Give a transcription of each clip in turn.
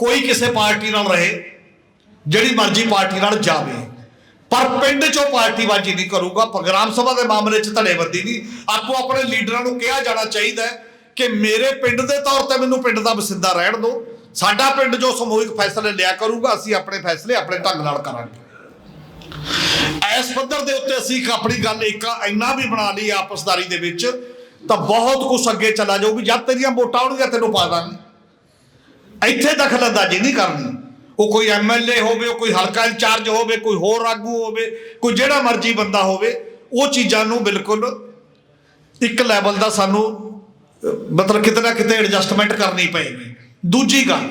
ਕੋਈ ਕਿਸੇ ਪਾਰਟੀ ਨਾਲ ਰਹੇ, ਜਿਹੜੀ ਮਰਜ਼ੀ ਪਾਰਟੀ ਨਾਲ ਜਾਵੇ। ਪਰ ਪਿੰਡ 'ਚੋਂ ਪਾਰਟੀਬਾਜ਼ੀ ਨਹੀਂ ਕਰੂਗਾ, ਪ੍ਰੋਗਰਾਮ ਸਭਾ ਦੇ ਮਾਮਲੇ 'ਚ ਧੜੇਬੰਦੀ ਨਹੀਂ। ਆਪੋ ਆਪਣੇ ਲੀਡਰਾਂ ਨੂੰ ਕਿਹਾ ਜਾਣਾ ਚਾਹੀਦਾ ਕਿ ਮੇਰੇ ਪਿੰਡ ਦੇ ਤੌਰ ਤੇ ਮੈਨੂੰ ਪਿੰਡ ਦਾ ਵਸਿੰਦਾ ਰਹਿਣ ਦਿਓ। ਸਾਡਾ ਪਿੰਡ ਜੋ ਸਮੂਹਿਕ ਫੈਸਲੇ ਲਿਆ ਕਰੂਗਾ, ਅਸੀਂ ਆਪਣੇ ਫੈਸਲੇ ਆਪਣੇ ਢੰਗ ਨਾਲ ਕਰਾਂਗੇ। ਇਸ ਪੱਧਰ ਦੇ ਉੱਤੇ ਅਸੀਂ ਇੱਕ ਆਪਣੀ ਗੱਲ ਇੱਕ ਇੰਨਾ ਵੀ ਬਣਾ ਲਈ ਆਪਸਦਾਰੀ ਦੇ ਵਿੱਚ, ਤਾਂ ਬਹੁਤ ਕੁਝ ਅੱਗੇ ਚਲਾ ਜਾਊਗੀ ਜਦ ਤੇਰੀਆਂ ਵੋਟਾਂ ਆਉਣਗੀਆਂ, ਤੈਨੂੰ ਪਾ ਦਾਂਗੇ। ਇੱਥੇ ਦਖਲ ਅੰਦਾਜ਼ੀ ਨਹੀਂ ਕਰਨੀ ਉਹ ਕੋਈ ਐਮਐਲਏ ਹੋਵੇ ਉਹ ਕੋਈ ਹਲਕਾ ਇੰਚਾਰਜ ਹੋਵੇ, ਕੋਈ ਹੋਰ ਆਗੂ ਹੋਵੇ, ਕੋਈ ਜਿਹੜਾ ਮਰਜ਼ੀ ਬੰਦਾ ਹੋਵੇ, ਉਹ ਚੀਜ਼ਾਂ ਨੂੰ ਬਿਲਕੁਲ ਇੱਕ ਲੈਵਲ ਦਾ ਸਾਨੂੰ, ਮਤਲਬ ਕਿਤੇ ਨਾ ਕਿਤੇ ਐਡਜਸਟਮੈਂਟ ਕਰਨੀ ਪਏਗੀ। ਦੂਜੀ ਗੱਲ,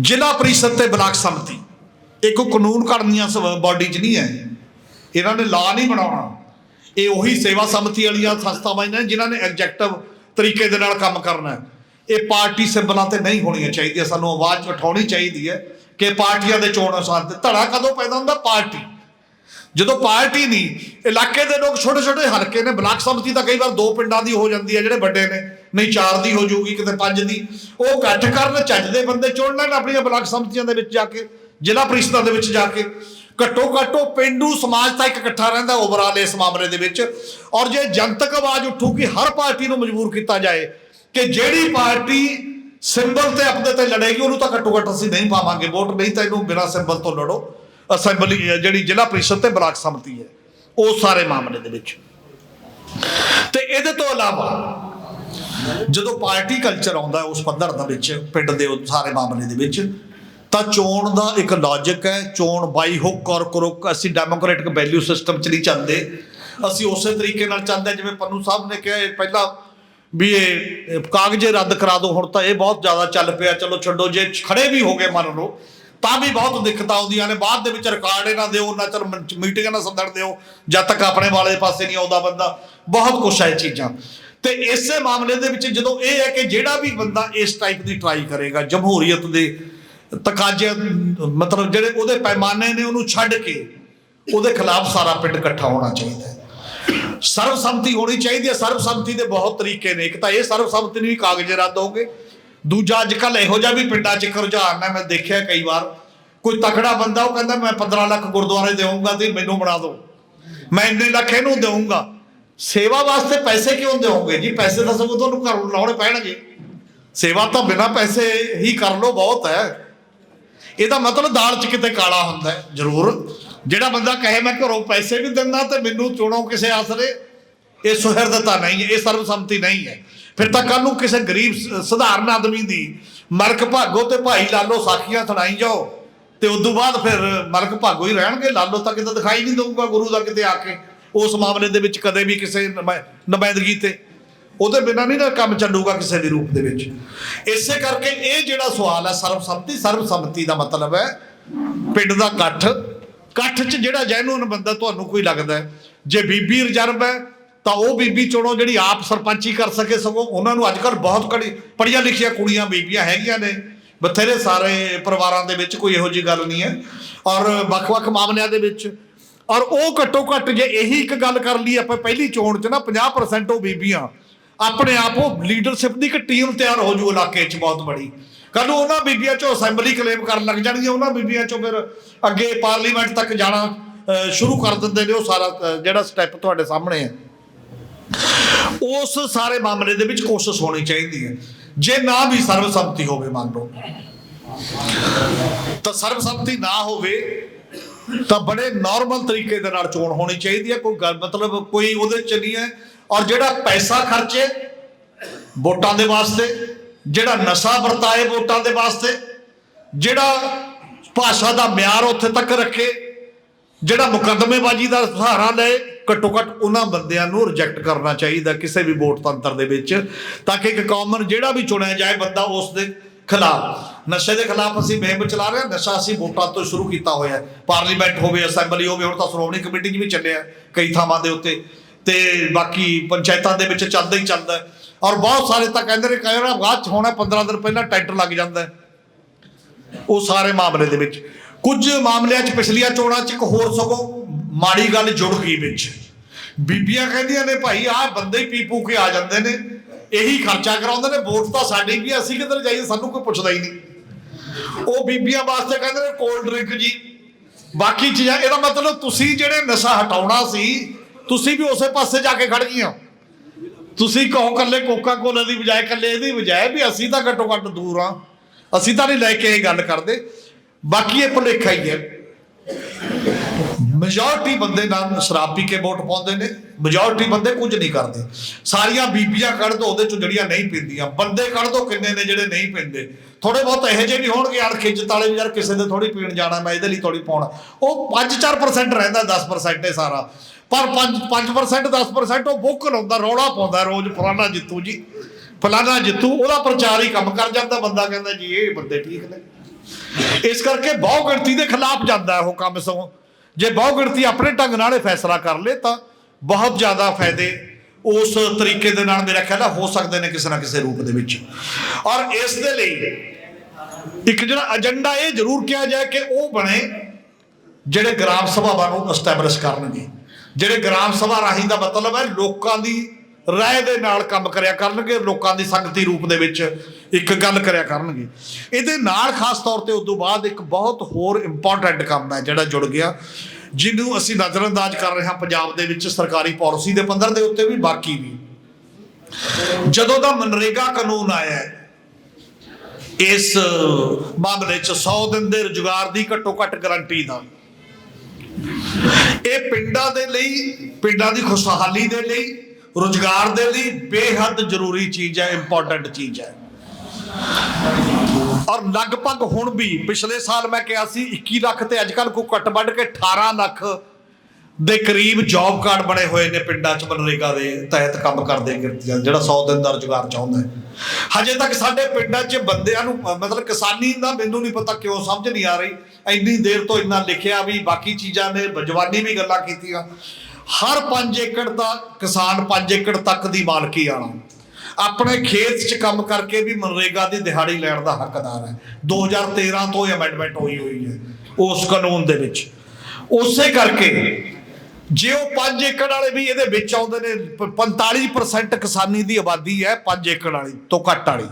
ਜ਼ਿਲ੍ਹਾ ਪ੍ਰੀਸ਼ਦ ਤੇ ਬਲਾਕ ਸੰਮਤੀ ਇਹ ਕੋਈ ਕਾਨੂੰਨ ਘੜਨੀਆਂ ਬਾਡੀ 'ਚ ਨਹੀਂ ਹੈ। ਇਹਨਾਂ ਨੇ ਲਾ ਨਹੀਂ ਬਣਾਉਣਾ। ਇਹ ਉਹੀ ਸੇਵਾ ਸਮਿਤੀ ਵਾਲੀਆਂ ਸੰਸਥਾਵਾਂ ਨੇ ਜਿਨ੍ਹਾਂ ਨੇ ਐਗਜੈਕਟਿਵ ਤਰੀਕੇ ਦੇ ਨਾਲ ਕੰਮ ਕਰਨਾ ਹੈ। ਇਹ ਪਾਰਟੀ ਸਿੰਬਲਾਂ ਤੇ ਨਹੀਂ ਹੋਣੀਆਂ ਚਾਹੀਦੀਆਂ, ਸਾਨੂੰ ਆਵਾਜ਼ ਉਠਾਉਣੀ ਚਾਹੀਦੀ ਹੈ ਕਿ ਪਾਰਟੀਆਂ ਦੇ ਚੋਣ ਅਨੁਸਾਰ ਤੇ ਧੜਾ ਕਦੋਂ ਪੈਦਾ ਹੁੰਦਾ? ਪਾਰਟੀ। ਜਦੋਂ ਪਾਰਟੀ ਨਹੀਂ, ਇਲਾਕੇ ਦੇ ਲੋਕ ਛੋਟੇ ਛੋਟੇ ਹਲਕੇ ਨੇ, ਬਲਾਕ ਸਮਿਤੀ ਤਾਂ ਕਈ ਵਾਰ ਦੋ ਪਿੰਡਾਂ ਦੀ ਹੋ ਜਾਂਦੀ ਹੈ, ਜਿਹੜੇ ਵੱਡੇ ਨੇ, ਨਹੀਂ ਚਾਰ ਦੀ ਹੋ ਜਾਊਗੀ, ਕਿਤੇ ਪੰਜ ਦੀ। ਉਹ ਇਕੱਠ ਕਰਨ ਚੱਜ ਦੇ ਬੰਦੇ ਚੁਣ ਲੈਣ ਆਪਣੀਆਂ ਬਲਾਕ ਸਮਿਤੀਆਂ ਦੇ ਵਿੱਚ ਜਾ ਕੇ, ਜ਼ਿਲ੍ਹਾ ਪ੍ਰੀਸ਼ਦਾਂ ਦੇ ਵਿੱਚ ਜਾ ਕੇ। ਘੱਟੋ ਘੱਟੋ ਪਿੰਡੂ ਸਮਾਜ ਤਾਂ ਇੱਕ ਇਕੱਠਾ ਰਹਿੰਦਾ ਓਵਰਆਲ ਇਸ ਮਾਮਲੇ ਦੇ ਵਿੱਚ। ਔਰ ਜੇ ਜਨਤਕ ਆਵਾਜ਼ ਉੱਠੂਗੀ, ਹਰ ਪਾਰਟੀ ਨੂੰ ਮਜਬੂਰ ਕੀਤਾ ਜਾਏ ਕਿ ਜਿਹੜੀ ਪਾਰਟੀ ਸਿੰਬਲ ਤੇ ਆਪਣੇ ਤੇ ਲੜੇਗੀ, ਉਹਨੂੰ ਤਾਂ ਘੱਟੋ ਘੱਟ ਅਸੀਂ ਨਹੀਂ ਪਾਵਾਂਗੇ ਵੋਟ, ਨਹੀਂ ਤਾਂ ਇਹਨੂੰ ਬਿਨਾਂ ਸਿੰਬਲ ਤੋਂ ਲੜੋ। ਅਸੈਂਬਲੀ ਜਿਹੜੀ ਜ਼ਿਲ੍ਹਾ ਪ੍ਰੀਸ਼ਦ ਤੇ ਬਲਾਕ ਸਮਿਤੀ ਹੈ, ਉਹ ਸਾਰੇ ਮਾਮਲੇ ਦੇ ਵਿੱਚ। ਤੇ ਇਹਦੇ ਤੋਂ ਇਲਾਵਾ, ਜਦੋਂ ਪਾਰਟੀ ਕਲਚਰ ਆਉਂਦਾ ਉਸ ਪੱਧਰ ਦੇ ਵਿੱਚ, ਪਿੰਡ ਦੇ ਸਾਰੇ ਮਾਮਲੇ ਦੇ ਵਿੱਚ, ਤਾਂ ਚੋਣ ਦਾ ਇੱਕ ਲੌਜੀਕ ਹੈ, ਚੋਣ ਬਾਈ ਹੁੱਕ ਔਰ ਕਰੁੱਕ ਅਸੀਂ ਡੈਮੋਕ੍ਰੈਟਿਕ ਵੈਲਿਊ ਸਿਸਟਮ 'ਚ ਨਹੀਂ ਚੱਲਦੇ ਅਸੀਂ ਉਸੇ ਤਰੀਕੇ ਨਾਲ ਚੱਲਦੇ ਜਿਵੇਂ ਪੰਨੂ ਸਾਹਿਬ ਨੇ ਕਿਹਾ ਪਹਿਲਾਂ ਵੀ ਇਹ ਕਾਗਜ਼ੇ ਰੱਦ ਕਰਾ ਦਿਓ ਹੁਣ ਤਾਂ ਇਹ ਬਹੁਤ ਜ਼ਿਆਦਾ ਚੱਲ ਪਿਆ, ਚਲੋ ਛੱਡੋ, ਜੇ ਖੜੇ ਵੀ ਹੋ ਗਏ ਮੰਨ ਲਓ, ਤਾਂ ਵੀ ਬਹੁਤ ਦਿੱਕਤਾਂ ਆਉਂਦੀਆਂ ਨੇ, ਬਾਅਦ ਦੇ ਵਿੱਚ ਰਿਕਾਰਡ ਇਹਨਾਂ ਦਿਓ, ਨਾ ਚਲ ਮੀਟਿੰਗਾਂ ਨਾ ਸੱਦਣ ਦਿਓ, ਜਦ ਤੱਕ ਆਪਣੇ ਵਾਲੇ ਪਾਸੇ ਨਹੀਂ ਆਉਂਦਾ ਬੰਦਾ, ਬਹੁਤ ਕੁਛ ਹੈ ਇਹ ਚੀਜ਼ਾਂ। ਤੇ ਇਸੇ ਮਾਮਲੇ ਦੇ ਵਿੱਚ ਜਦੋਂ ਇਹ ਹੈ ਕਿ ਜਿਹੜਾ ਵੀ ਬੰਦਾ ਇਸ ਟਾਈਪ ਦੀ ਟਰਾਈ ਕਰੇਗਾ, ਜਮਹੂਰੀਅਤ ਦੇ ਤਕਾਜ਼ੇ ਮਤਲਬ ਜਿਹੜੇ ਉਹਦੇ ਪੈਮਾਨੇ ਨੇ ਉਹਨੂੰ ਛੱਡ ਕੇ, ਉਹਦੇ ਖਿਲਾਫ ਸਾਰਾ ਪਿੰਡ ਇਕੱਠਾ ਹੋਣਾ ਚਾਹੀਦਾ ਹੈ। ਸਰਬਸੰਮਤੀ ਹੋਣੀ ਚਾਹੀਦੀ ਹੈ। ਸਰਬਸੰਮਤੀ ਦੇ ਬਹੁਤ ਤਰੀਕੇ ਨੇ। ਇੱਕ ਤਾਂ ਇਹ ਸਰਬਸੰਮਤੀ ਨੂੰ ਵੀ ਕਾਗਜ਼ੇ ਰੱਦ ਹੋਗੇ ਦੂਜਾ ਅੱਜ ਕੱਲ ਇਹੋ ਜਿਹਾ ਵੀ ਪਿੰਡਾਂ 'ਚ ਰੁਝਾਨ ਹੈ। ਮੈਂ ਦੇਖਿਆ ਕਈ ਵਾਰ। ਕੋਈ ਤਕੜਾ ਬੰਦਾ ਉਹ ਕਹਿੰਦਾ, ਮੈਂ 15 ਲੱਖ ਗੁਰਦੁਆਰੇ ਦੇਵਾਂਗਾ ਤੇ ਮੈਨੂੰ ਬਣਾ ਦਿਓ। ਮੈਂ ਇੰਨੇ ਲੱਖ ਇਹਨੂੰ ਦੇਵਾਂਗਾ ਸੇਵਾ ਵਾਸਤੇ ਪੈਸੇ ਕਿਉਂ ਦੇਵੋਗੇ ਜੀ, ਪੈਸੇ ਤਾਂ ਸਗੋਂ ਤੁਹਾਨੂੰ ਘਰ ਲਾਉਣੇ ਪੈਣਗੇ। ਸੇਵਾ ਤਾਂ ਬਿਨਾਂ ਪੈਸੇ ਹੀ ਕਰ ਲੋ ਬਹੁਤ ਹੈ। ਇਹਦਾ ਮਤਲਬ ਦਾਲ 'ਚ ਕਿਤੇ ਕਾਲਾ ਹੁੰਦਾ ਹੈ। ਜ਼ਰੂਰ। ਜਿਹੜਾ ਬੰਦਾ ਕਹੇ ਮੈਂ ਘਰੋਂ ਪੈਸੇ ਵੀ ਦਿੰਦਾ ਤੇ ਮੈਨੂੰ ਚੁਣੋ ਕਿਸੇ ਆਸਰੇ, ਇਹ ਸੁਹਿਰਦਤਾ ਨਹੀਂ ਹੈ ਇਹ ਸਰਬਸੰਮਤੀ ਨਹੀਂ ਹੈ। ਫਿਰ ਤਾਂ ਕੱਲ ਨੂੰ ਕਿਸੇ ਗਰੀਬ ਸਧਾਰਨ ਆਦਮੀ ਦੀ ਮਲਕ ਭਾਗੋ ਤੇ ਭਾਈ ਲਾਲੋ ਸਾਖੀਆਂ ਸੁਣਾਈ ਜਾਓ, ਤੇ ਤੋਂ ਬਾਅਦ ਫਿਰ ਮਲਕ ਭਾਗੋ ਹੀ ਰਹਿਣਗੇ, ਲਾਲੋ ਤਾਂ ਕਿਤੇ ਦਿਖਾਈ ਨਹੀਂ ਦਊਗਾ, ਗੁਰੂ ਦਾ ਕਿਤੇ ਆ ਕੇ, ਉਸ ਮਾਮਲੇ ਦੇ ਵਿੱਚ ਕਦੇ ਵੀ ਕਿਸੇ ਨੁਮਾ- ਨੁਮਾਇੰਦਗੀ ਤੇ। ਉਹਦੇ ਬਿਨਾਂ ਨਹੀਂ ਨਾ ਕੰਮ ਚੱਲੂਗਾ ਕਿਸੇ ਦੇ ਰੂਪ ਦੇ ਵਿੱਚ। ਇਸੇ ਕਰਕੇ ਇਹ ਜਿਹੜਾ ਸਵਾਲ ਹੈ, ਸਰਬਸੰਮਤੀ ਸਰਬਸੰਮਤੀ ਦਾ ਮਤਲਬ ਹੈ, ਪਿੰਡ ਦਾ ਇਕੱਠ ਇਕੱਠ 'ਚ ਜਿਹੜਾ ਜੈਨੂਨ ਬੰਦਾ ਤੁਹਾਨੂੰ ਕੋਈ ਲੱਗਦਾ ਜੇ ਬੀਬੀ ਰਿਜ਼ਰਵ ਹੈ, ਤਾਂ ਉਹ ਬੀਬੀ ਚੁਣੋ ਜਿਹੜੀ ਆਪ ਸਰਪੰਚੀ ਕਰ ਸਕੇ ਸਗੋਂ। ਉਹਨਾਂ ਨੂੰ ਅੱਜ ਕੱਲ੍ਹ ਬਹੁਤ ਕੜੀ ਪੜ੍ਹੀਆਂ ਲਿਖੀਆਂ ਕੁੜੀਆਂ ਬੀਬੀਆਂ ਹੈਗੀਆਂ ਨੇ। ਬਥੇਰੇ ਸਾਰੇ ਪਰਿਵਾਰਾਂ ਦੇ ਵਿੱਚ ਕੋਈ ਇਹੋ ਜਿਹੀ ਗੱਲ ਨਹੀਂ ਹੈ। ਔਰ ਵੱਖ-ਵੱਖ ਮਾਮਲਿਆਂ ਦੇ ਵਿੱਚ। ਔਰ ਉਹ ਘੱਟੋ ਘੱਟ ਜੇ ਇਹੀ ਇੱਕ ਗੱਲ ਕਰ ਲਈ ਆਪਾਂ ਪਹਿਲੀ ਚੋਣ 'ਚ ਨਾ 50% ਉਹ ਬੀਬੀਆਂ ਆਪਣੇ ਆਪ ਉਹ ਲੀਡਰਸ਼ਿਪ ਦੀ ਇੱਕ ਟੀਮ ਤਿਆਰ ਹੋ ਜੂ ਇਲਾਕੇ 'ਚ ਬਹੁਤ ਬੜੀ। ਕੱਲ ਨੂੰ ਉਹਨਾਂ ਬੀਬੀਆਂ 'ਚੋਂ ਅਸੈਂਬਲੀ ਕਲੇਮ ਕਰਨ ਲੱਗ ਜਾਣਗੀਆਂ? ਉਹਨਾਂ ਬੀਬੀਆਂ 'ਚੋਂ ਫਿਰ ਅੱਗੇ ਪਾਰਲੀਮੈਂਟ ਤੱਕ ਜਾਣਾ ਸ਼ੁਰੂ ਕਰ ਦਿੰਦੇ ਨੇ ਉਹ ਸਾਰਾ ਜਿਹੜਾ ਸਟੈਪ ਤੁਹਾਡੇ ਸਾਹਮਣੇ ਹੈ। ਉਸ ਸਾਰੇ ਮਾਮਲੇ ਦੇ ਵਿੱਚ ਕੋਸ਼ਿਸ਼ ਹੋਣੀ ਚਾਹੀਦੀ ਹੈ। ਜੇ ਨਾ ਵੀ ਸਰਬਸੰਮਤੀ ਹੋਵੇ, ਮੰਨ ਲਓ, ਤਾਂ ਸਰਬਸੰਮਤੀ ਨਾ ਹੋਵੇ, ਤਾਂ ਬੜੇ ਨਾਰਮਲ ਤਰੀਕੇ ਦੇ ਨਾਲ ਚੋਣ ਹੋਣੀ ਚਾਹੀਦੀ ਹੈ। ਕੋਈ ਗੱਲ, ਮਤਲਬ ਕੋਈ ਉਹਦੇ ਚ ਨਹੀਂ ਹੈ। ਔਰ ਜਿਹੜਾ ਪੈਸਾ ਖਰਚੇ, ਵੋਟਾਂ ਦੇ ਵਾਸਤੇ ਜਿਹੜਾ ਨਸ਼ਾ ਵਰਤਾਏ ਵੋਟਾਂ ਦੇ ਵਾਸਤੇ, ਜਿਹੜਾ ਭਾਸ਼ਾ ਦਾ ਮਿਆਰ ਉੱਥੇ ਤੱਕ ਰੱਖੇ, ਜਿਹੜਾ ਮੁਕੱਦਮੇਬਾਜ਼ੀ ਦਾ ਸਹਾਰਾ ਲਏ, ਘੱਟੋ ਘੱਟ ਉਹਨਾਂ ਬੰਦਿਆਂ ਨੂੰ ਰਿਜੈਕਟ ਕਰਨਾ ਚਾਹੀਦਾ ਕਿਸੇ ਵੀ ਵੋਟ ਤੰਤਰ ਦੇ ਵਿੱਚ, ਤਾਂ ਕਿ ਇੱਕ ਕਾਮਨ ਜਿਹੜਾ ਵੀ ਚੁਣਿਆ ਜਾਏ ਬੰਦਾ ਉਸ ਦੇ ਖਿਲਾਫ। ਨਸ਼ੇ ਦੇ ਖਿਲਾਫ ਅਸੀਂ ਮੁਹਿੰਮ ਚਲਾ ਰਹੇ ਹਾਂ, ਨਸ਼ਾ ਅਸੀਂ ਵੋਟਾਂ ਤੋਂ ਸ਼ੁਰੂ ਕੀਤਾ ਹੋਇਆ ਪਾਰਲੀਮੈਂਟ ਹੋਵੇ, ਅਸੈਂਬਲੀ ਹੋਵੇ, ਹੁਣ ਤਾਂ ਸ਼੍ਰੋਮਣੀ ਕਮੇਟੀ 'ਚ ਵੀ ਚੱਲਿਆ ਕਈ ਥਾਵਾਂ ਦੇ ਉੱਤੇ। ਤੇ ਬਾਕੀ ਪੰਚਾਇਤਾਂ ਦੇ ਵਿੱਚ ਚੱਲਦਾ ਹੀ ਚੱਲਦਾ ਔਰ ਬਹੁਤ ਸਾਰੇ ਤਾਂ ਕਹਿੰਦੇ ਨੇ, ਕਹਿੰਦਾ ਬਾਅਦ ਚ ਹੋਣਾ 15 ਦਿਨ ਪਹਿਲਾਂ ਟੈਂਡਰ ਲੱਗ ਜਾਂਦਾ ਉਹ ਸਾਰੇ ਮਾਮਲੇ ਦੇ ਵਿੱਚ। ਕੁਝ ਮਾਮਲਿਆਂ 'ਚ ਪਿਛਲੀਆਂ ਚੋਣਾਂ 'ਚ ਇੱਕ ਹੋਰ ਸਗੋਂ ਮਾੜੀ ਗੱਲ ਜੁੜ ਗਈ ਵਿੱਚ। ਬੀਬੀਆਂ ਕਹਿੰਦੀਆਂ ਨੇ, ਭਾਈ, ਆਹ ਬੰਦੇ ਹੀ ਪੀਪੂ ਕੇ ਆ ਜਾਂਦੇ ਨੇ। ਇਹੀ ਖਰਚਾ ਕਰਾਉਂਦੇ ਨੇ, ਵੋਟ ਤਾਂ ਸਾਡੀ ਵੀ ਅਸੀਂ ਕਿੱਧਰ ਜਾਈਏ, ਸਾਨੂੰ ਕੋਈ ਪੁੱਛਦਾ ਹੀ ਨਹੀਂ। ਉਹ ਬੀਬੀਆਂ ਵਾਸਤੇ ਕਹਿੰਦੇ ਨੇ, ਕੋਲਡ ਡਰਿੰਕ ਜੀ। ਬਾਕੀ ਚੀਜ਼ਾਂ, ਇਹਦਾ ਮਤਲਬ ਤੁਸੀਂ ਜਿਹੜੇ ਨਸ਼ਾ ਹਟਾਉਣਾ ਸੀ, ਤੁਸੀਂ ਵੀ ਉਸੇ ਪਾਸੇ ਜਾ ਕੇ ਖੜ ਗਈਆਂ। ਤੁਸੀਂ ਕਹੋ ਕੱਲੇ ਕੋਕਾ ਕੋਲਾ ਦੀ ਬਜਾਏ ਕੱਲੇ ਇਹਦੀ ਬਜਾਏ ਵੀ ਅਸੀਂ ਤਾਂ ਘੱਟੋ ਘੱਟ ਦੂਰ ਆ ਅਸੀਂ ਤਾਂ ਨਹੀਂ ਲੈ ਕੇ ਇਹ ਗੱਲ ਕਰਦੇ। ਬਾਕੀ ਇਹ ਭੁਲੇਖਾ ਹੀ ਹੈ। ਮੈਜੋਰਟੀ ਬੰਦੇ ਨਾਲ ਸ਼ਰਾਬ ਪੀ ਕੇ ਵੋਟ ਪਾਉਂਦੇ ਨੇ ਮੈਜੋਰਟੀ ਬੰਦੇ ਕੁਝ ਨਹੀਂ ਕਰਦੇ। ਸਾਰੀਆਂ ਬੀਬੀਆਂ ਕੱਢ ਦੋ, ਉਹਦੇ ਚੋਂ ਜਿਹੜੀਆਂ ਨਹੀਂ ਪੀਂਦੀਆਂ। ਬੰਦੇ ਕੱਢ ਦੋ ਕਿੰਨੇ ਨੇ ਜਿਹੜੇ ਨਹੀਂ ਪੀਂਦੇ। ਥੋੜੇ ਬਹੁਤ ਇਹੋ ਜਿਹੇ ਵੀ ਹੋਣਗੇ, ਯਾਰ ਖਿੱਚਤ ਵਾਲੇ ਵੀ ਯਾਰ ਕਿਸੇ ਦੇ ਥੋੜੀ ਪੀਣ ਜਾਣਾ, ਮੈਂ ਇਹਦੇ ਲਈ ਥੋੜੀ ਪਾਉਣਾ। ਉਹ 5-4% ਰਹਿੰਦਾ 10% ਇਹ ਸਾਰਾ। ਪਰ 5 5% 10% ਉਹ ਬੁੱਕ ਲਾਉਂਦਾ, ਰੌਲਾ ਪਾਉਂਦਾ, ਰੋਜ਼ ਫਲਾਣਾ ਜਿੱਤੂ ਜੀ। ਫਲਾਣਾ ਜਿੱਤੂ, ਉਹਦਾ ਪ੍ਰਚਾਰ ਹੀ ਕੰਮ ਕਰ ਜਾਂਦਾ, ਬੰਦਾ ਕਹਿੰਦਾ ਜੀ, ਇਹ ਬੰਦੇ ਠੀਕ ਨੇ। ਇਸ ਕਰਕੇ ਬਹੁ ਗਿਣਤੀ ਦੇ ਖਿਲਾਫ ਜਾਂਦਾ ਉਹ ਕੰਮ ਸਗੋਂ। ਜੇ ਬਹੁਗਿਣਤੀ ਆਪਣੇ ਢੰਗ ਨਾਲ ਇਹ ਫੈਸਲਾ ਕਰ ਲੇ ਤਾਂ ਬਹੁਤ ਜ਼ਿਆਦਾ ਫਾਇਦੇ ਉਸ ਤਰੀਕੇ ਦੇ ਨਾਲ ਮੇਰਾ ਖਿਆਲ ਹੈ ਹੋ ਸਕਦੇ ਨੇ ਕਿਸੇ ਨਾ ਕਿਸੇ ਰੂਪ ਦੇ ਵਿੱਚ। ਔਰ ਇਸ ਦੇ ਲਈ ਇੱਕ ਜਿਹੜਾ ਏਜੰਡਾ ਇਹ ਜ਼ਰੂਰ ਕਿਹਾ ਜਾਏ ਕਿ ਉਹ ਬਣੇ ਜਿਹੜੇ ਗ੍ਰਾਮ ਸਭਾਵਾਂ ਨੂੰ ਐਸਟੈਬਲਿਸ਼ ਕਰਨਗੇ। ਜਿਹੜੇ ਗ੍ਰਾਮ ਸਭਾ ਰਾਹੀਂ ਦਾ ਮਤਲਬ ਹੈ ਲੋਕਾਂ ਦੀ ਰਾਏ ਦੇ ਨਾਲ ਕੰਮ ਕਰਿਆ ਕਰਨਗੇ, ਲੋਕਾਂ ਦੀ ਸੰਗਤੀ ਰੂਪ ਦੇ ਵਿੱਚ ਇੱਕ ਗੱਲ ਕਰਿਆ ਕਰਨਗੇ। ਇਹਦੇ ਨਾਲ ਖਾਸ ਤੌਰ ਤੇ ਉਦੋਂ ਬਾਅਦ ਇੱਕ ਬਹੁਤ ਹੋਰ ਇੰਪੋਰਟੈਂਟ ਕੰਮ ਹੈ ਜਿਹੜਾ ਜੁੜ ਗਿਆ, ਜਿਹਨੂੰ ਅਸੀਂ ਨਜ਼ਰਅੰਦਾਜ਼ ਕਰ ਰਹੇ ਹਾਂ ਪੰਜਾਬ ਦੇ ਵਿੱਚ ਸਰਕਾਰੀ ਪਾਲਿਸੀ ਦੇ ਪੱਧਰ ਦੇ ਉੱਤੇ ਵੀ, ਬਾਕੀ ਵੀ। ਜਦੋਂ ਦਾ ਮਨਰੇਗਾ ਕਾਨੂੰਨ ਆਇਆ ਇਸ ਮਾਮਲੇ 'ਚ 100 ਦਿਨ ਦੇ ਰੁਜ਼ਗਾਰ ਦੀ ਘੱਟੋ ਘੱਟ ਗਾਰੰਟੀ ਦਾ। ਇਹ ਪਿੰਡਾਂ ਦੇ ਲਈ, ਪਿੰਡਾਂ ਦੀ ਖੁਸ਼ਹਾਲੀ ਦੇ ਲਈ, ਰੁਜ਼ਗਾਰ ਦੇ ਲਈ ਬੇਹੱਦ ਜ਼ਰੂਰੀ ਚੀਜ਼ ਹੈ ਇੰਪੋਰਟੈਂਟ ਚੀਜ਼ ਹੈ। ਔਰ ਲਗਭਗ ਹੁਣ ਵੀ ਪਿਛਲੇ ਸਾਲ ਮੈਂ ਕਿਹਾ ਸੀ 21 ਲੱਖ ਤੇ ਅੱਜ ਕੱਲ ਕੋ ਘੱਟ ਵੱਢ ਕੇ 18 ਲੱਖ ਦੇ ਕਰੀਬ ਜੌਬ ਕਾਰਡ ਬਣੇ ਹੋਏ ਨੇ ਪਿੰਡਾਂ 'ਚ ਮਨਰੇਗਾ ਦੇ ਤਹਿਤ ਕੰਮ ਕਰਦੇ ਜਿਹੜਾ 100 ਦਿਨ ਦਾ ਰੁਜ਼ਗਾਰ ਚਾਹੁੰਦਾ ਹੈ। ਹਜੇ ਤੱਕ ਸਾਡੇ ਪਿੰਡਾਂ 'ਚ ਬੰਦਿਆਂ ਨੂੰ ਮਤਲਬ ਕਿਸਾਨੀ ਦਾ ਮੈਨੂੰ ਨਹੀਂ ਪਤਾ ਕਿਉਂ ਸਮਝ ਨਹੀਂ ਆ ਰਹੀ। ਇੰਨੀ ਦੇਰ ਤੋਂ ਇੰਨਾ ਲਿਖਿਆ ਵੀ ਬਾਕੀ ਚੀਜ਼ਾਂ ਨੇ ਜਵਾਨੀ ਵੀ ਗੱਲਾਂ ਕੀਤੀਆਂ। ਹਰ 5 ਏਕੜ ਦਾ ਕਿਸਾਨ 5 ਏਕੜ ਤੱਕ ਦੀ ਮਾਲਕੀ ਆਣਾ। ਆਪਣੇ ਖੇਤ 'ਚ ਕੰਮ ਕਰਕੇ ਵੀ ਮਨਰੇਗਾ ਦੀ ਦਿਹਾੜੀ ਲੈਣ ਦਾ ਹੱਕਦਾਰ ਹੈ। 2013 ਤੋਂ ਇਹ ਅਮੈਂਡਮੈਂਟ ਹੋਈ ਹੋਈ ਹੈ, ਉਸ ਕਾਨੂੰਨ ਦੇ ਵਿੱਚ। ਉਸੇ ਕਰਕੇ ਜੇ ਉਹ 5 ਏਕੜ ਵਾਲੇ ਵੀ ਇਹਦੇ ਵਿੱਚ ਆਉਂਦੇ ਨੇ, ਪ- 45% ਕਿਸਾਨੀ ਦੀ ਆਬਾਦੀ ਹੈ 5 ਏਕੜ ਵਾਲੀ ਤੋਂ ਘੱਟ ਵਾਲੀ।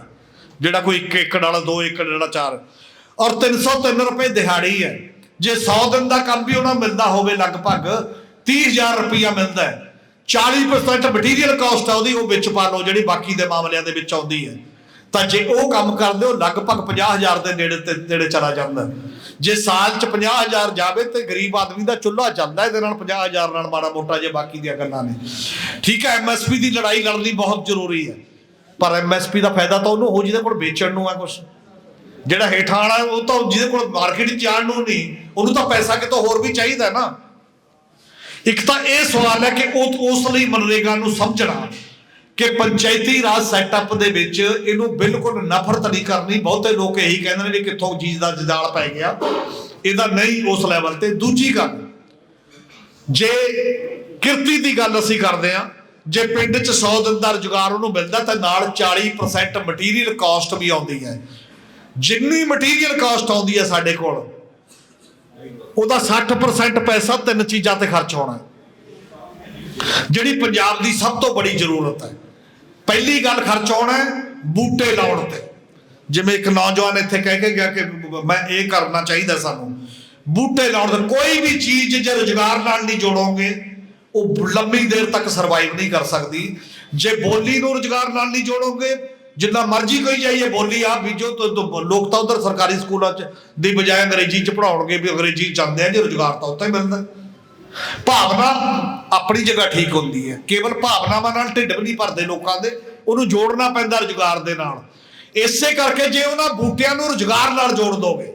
ਜਿਹੜਾ ਕੋਈ 1 ਏਕੜ ਵਾਲਾ 2 ਏਕੜ ਵਾਲਾ 4 ਔਰ 303 ਰੁਪਏ ਦਿਹਾੜੀ ਹੈ। ਜੇ 100 ਦਿਨ ਦਾ ਕੰਮ ਵੀ ਉਹਨਾਂ ਨੂੰ ਮਿਲਦਾ ਹੋਵੇ ਲਗਭਗ 30000 ਰੁਪਇਆ ਮਿਲਦਾ ਹੈ। 40% ਮਟੀਰੀਅਲ ਕਾਸਟ ਆ ਉਹਦੀ, ਉਹ ਵਿੱਚ ਪਾ ਲਓ, ਜਿਹੜੀ ਬਾਕੀ ਦੇ ਮਾਮਲਿਆਂ ਦੇ ਵਿੱਚ ਆਉਂਦੀ ਹੈ। ਤਾਂ ਜੇ ਉਹ ਕੰਮ ਕਰਦੇ ਹੋ, ਲਗਭਗ 50000 ਦੇ ਨੇੜੇ ਤੇ ਨੇੜੇ ਚਲਾ ਜਾਂਦਾ ਜੇ ਸਾਲ ਚ 50000 ਜਾਵੇ ਤੇ ਗਰੀਬ ਆਦਮੀ ਦਾ ਚੁੱਲ੍ਹਾ ਚੱਲਦਾ ਇਹਦੇ ਨਾਲ 50000 ਨਾਲ ਮਾੜਾ ਮੋਟਾ ਜੇ ਬਾਕੀ ਦੀਆਂ ਗੱਲਾਂ ਨੇ। ਠੀਕ ਹੈ ਐਮਐਸਪੀ ਦੀ ਲੜਾਈ ਲੜਨੀ ਬਹੁਤ ਜ਼ਰੂਰੀ ਹੈ। ਪਰ ਐਮਐਸਪੀ ਦਾ ਫਾਇਦਾ ਤਾਂ ਉਹਨੂੰ ਹੋ, ਜਿਹਦੇ ਕੋਲ ਵੇਚਣ ਨੂੰ ਹੈ ਕੁਝ ਜਿਹੜਾ ਹੇਠਾਂ ਵਾਲਾ ਉਹ ਤਾਂ ਜਿਹਦੇ ਕੋਲ ਮਾਰਕੀਟ ਜਾਣ ਨੂੰ ਨਹੀਂ, ਉਹਨੂੰ ਤਾਂ ਪੈਸਾ ਕਿਤੋਂ ਹੋਰ ਵੀ ਚਾਹੀਦਾ ਨਾ। ਇੱਕ ਤਾਂ ਇਹ ਸਵਾਲ ਹੈ ਕਿ ਉਹ ਉਸ ਲਈ ਮਨਰੇਗਾ ਨੂੰ ਸਮਝਣਾ ਕਿ ਪੰਚਾਇਤੀ ਰਾਜ ਸੈਟਅਪ ਦੇ ਵਿੱਚ ਇਹਨੂੰ ਬਿਲਕੁਲ ਨਫ਼ਰਤ ਨਹੀਂ ਕਰਨੀ। ਬਹੁਤੇ ਲੋਕ ਇਹੀ ਕਹਿੰਦੇ ਨੇ ਵੀ ਕਿੱਥੋਂ ਚੀਜ਼ ਦਾ ਜਦਾਲ ਪੈ ਗਿਆ। ਇਹਦਾ ਨਹੀਂ ਉਸ ਲੈਵਲ ਤੇ। ਦੂਜੀ ਗੱਲ, ਜੇ ਕਿਰਤੀ ਦੀ ਗੱਲ ਅਸੀਂ ਕਰਦੇ ਆ ਜੇ ਪਿੰਡ 'ਚ 100 ਦਿਨ ਦਾ ਰੁਜ਼ਗਾਰ ਉਹਨੂੰ ਮਿਲਦਾ ਤਾਂ ਨਾਲ 40% ਮਟੀਰੀਅਲ ਕਾਸਟ ਵੀ ਆਉਂਦੀ ਹੈ। ਜਿੰਨੀ ਮਟੀਰੀਅਲ ਕਾਸਟ ਆਉਂਦੀ ਹੈ ਸਾਡੇ ਕੋਲ ਉਹਦਾ 60% ਪੈਸਾ ਤਿੰਨ ਚੀਜ਼ਾਂ ਤੇ ਖਰਚ ਹੋਣਾ ਜਿਹੜੀ ਪੰਜਾਬ ਦੀ ਸਭ ਤੋਂ ਬੜੀ ਜ਼ਰੂਰਤ ਹੈ। ਪਹਿਲੀ ਗੱਲ ਖਰਚ ਹੋਣਾ ਬੂਟੇ ਲਾਉਣ ਤੇ। ਜਿਵੇਂ ਇੱਕ ਨੌਜਵਾਨ ਇੱਥੇ ਕਹਿ ਕੇ ਗਿਆ ਕਿ ਮੈਂ ਇਹ ਕਰਨਾ ਚਾਹੀਦਾ ਸਾਨੂੰ। ਬੂਟੇ ਲਾਉਣ ਤੇ ਕੋਈ ਵੀ ਚੀਜ਼ ਜੇ ਰੁਜ਼ਗਾਰ ਨਾਲ ਨਹੀਂ ਜੋੜੋਗੇ, ਉਹ ਲੰਮੀ ਦੇਰ ਤੱਕ ਸਰਵਾਈਵ ਨਹੀਂ ਕਰ ਸਕਦੀ। ਜੇ ਬੋਲੀ ਨੂੰ ਰੁਜ਼ਗਾਰ ਨਾਲ ਨਹੀਂ ਜੋੜੋਗੇ ਜਿੰਨਾ ਮਰਜ਼ੀ ਕੋਈ ਜਾਈਏ, ਬੋਲੀ ਆ ਬੀਜੋ, ਤਾਂ ਲੋਕ ਤਾਂ ਉਧਰ ਸਰਕਾਰੀ ਸਕੂਲਾਂ 'ਚ ਦੀ ਬਜਾਏ ਅੰਗਰੇਜ਼ੀ 'ਚ ਪੜਾਉਣਗੇ ਵੀ ਅੰਗਰੇਜ਼ੀ ਚਾਹੁੰਦੇ ਆ, ਜੀ ਰੁਜ਼ਗਾਰ ਤਾਂ ਉੱਥੇ ਮਿਲਦਾ। ਭਾਵਨਾ ਆਪਣੀ ਜਗ੍ਹਾ ਠੀਕ ਹੁੰਦੀ ਹੈ। ਕੇਵਲ ਭਾਵਨਾਵਾਂ ਨਾਲ ਢਿੱਡ ਵੀ ਨਹੀਂ ਭਰਦੇ ਲੋਕਾਂ ਦੇ, ਉਹਨੂੰ ਜੋੜਨਾ ਪੈਂਦਾ ਰੁਜ਼ਗਾਰ ਦੇ ਨਾਲ। ਇਸੇ ਕਰਕੇ ਜੇ ਉਹਨਾਂ ਬੂਟਿਆਂ ਨੂੰ ਰੁਜ਼ਗਾਰ ਨਾਲ ਜੋੜ ਦੋਗੇ,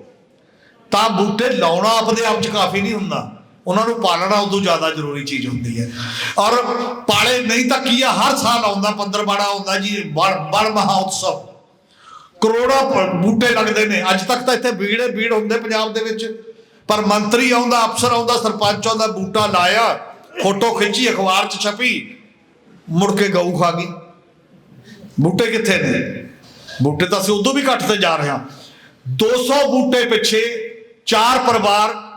ਤਾਂ ਬੂਟੇ ਲਾਉਣਾ ਆਪਦੇ ਆਪ 'ਚ ਕਾਫੀ ਨਹੀਂ ਹੁੰਦਾ। ਉਹਨਾਂ ਨੂੰ ਪਾਲਣਾ ਉਦੋਂ ਜ਼ਿਆਦਾ ਜ਼ਰੂਰੀ ਚੀਜ਼ ਹੁੰਦੀ ਹੈ। ਔਰ ਪਾਲੇ ਨਹੀਂ ਤਾਂ ਕੀ ਆ, ਹਰ ਸਾਲ ਆਉਂਦਾ ਪੰਦਰਵਾੜਾ ਆਉਂਦਾ ਜੀ ਬੜ ਬੜ ਮਹਾ ਉਤਸਵ। ਕਰੋੜਾਂ ਬੂਟੇ ਲੱਗਦੇ ਨੇ। ਅੱਜ ਤੱਕ ਤਾਂ ਇੱਥੇ ਬੀੜੇ ਬੀੜ ਹੁੰਦੇ ਪੰਜਾਬ ਦੇ ਵਿੱਚ। ਪਰ ਮੰਤਰੀ ਆਉਂਦਾ, ਅਫਸਰ ਆਉਂਦਾ, ਸਰਪੰਚ ਆਉਂਦਾ, ਬੂਟਾ ਲਾਇਆ, ਫੋਟੋ ਖਿੱਚੀ, ਅਖਬਾਰ 'ਚ ਛਪੀ, ਮੁੜ ਕੇ ਗਊ ਖਾ ਗਈ। ਬੂਟੇ ਕਿੱਥੇ ਨੇ? ਬੂਟੇ ਤਾਂ ਅਸੀਂ ਉਦੋਂ ਵੀ ਘੱਟ ਤੇ ਜਾ ਰਹੇ ਹਾਂ। 200 ਬੂਟੇ ਪਿੱਛੇ ਚਾਰ ਪਰਿਵਾਰ